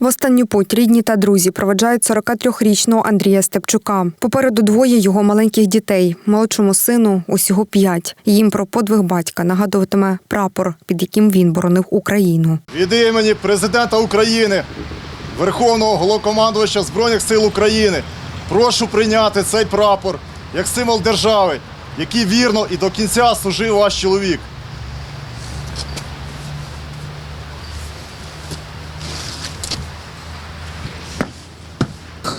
В останню путь рідні та друзі проведжають 43-річного Андрія Степчука. Попереду двоє його маленьких дітей. Молодшому сину усього п'ять. Їм про подвиг батька нагадуватиме прапор, під яким він боронив Україну. Від імені президента України, Верховного Головкомандувача Збройних сил України, прошу прийняти цей прапор як символ держави, який вірно і до кінця служив ваш чоловік.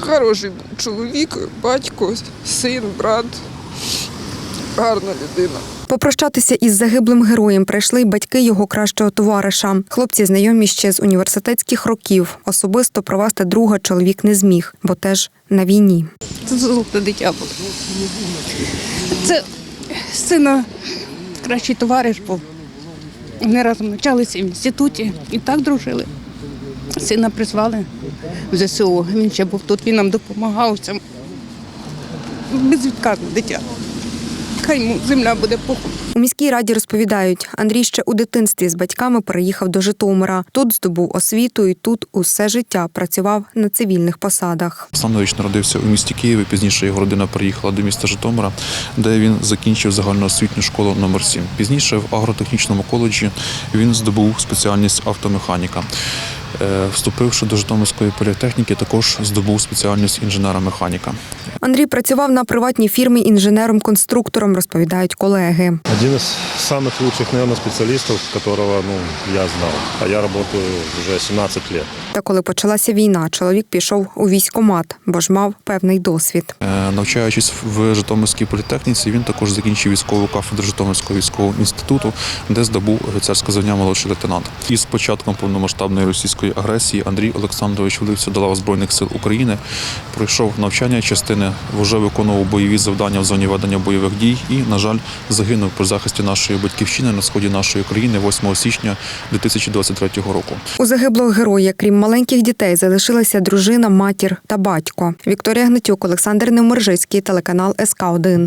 Хороший був чоловік, батько, син, брат. Гарна людина. Попрощатися із загиблим героєм прийшли й батьки його кращого товариша. Хлопці знайомі ще з університетських років. Особисто провести друга чоловік не зміг, бо теж на війні. Це золоте дитя було. Це сина кращий товариш був. Вони разом навчалися в інституті і так дружили. Сина призвали в ЗСУ. Він ще був тут, він нам допомагав. Це безвідказне дитя. Хай йому земля буде пухом. У міській раді розповідають, Андрій ще у дитинстві з батьками переїхав до Житомира. Тут здобув освіту і тут усе життя працював на цивільних посадах. Олександрович народився у місті Києві. Пізніше його родина переїхала до міста Житомира, де він закінчив загальноосвітню школу номер 7 Пізніше в агротехнічному коледжі він здобув спеціальність автомеханіка. Е, Вступивши до Житомирської політехніки, також здобув спеціальність інженера-механіка. Андрій працював на приватній фірмі інженером-конструктором, розповідають колеги. Один из самых лучших, наверное, специалистов, которого ну, я знал. А я работаю уже 17 лет. Та коли почалася війна, чоловік пішов у військкомат, бо ж мав певний досвід. Е, Навчаючись в Житомирській політехніці, він також закінчив військову кафедру Житомирського військового інституту, де здобув офіцерське звання молодший лейтенант. І з початком повномасштабної російської агресії Андрій Олександрович влився до лав Збройних сил України, пройшов навчання частини, вже виконував бойові завдання в зоні ведення бойових дій і, на жаль, загинув при захисті нашої батьківщини на сході нашої країни 8 січня 2023 року. У загиблого героя, крім маленьких дітей, залишилася дружина, матір та батько. Вікторія Гнатюк, Олександр Невмержицький, телеканал СК 1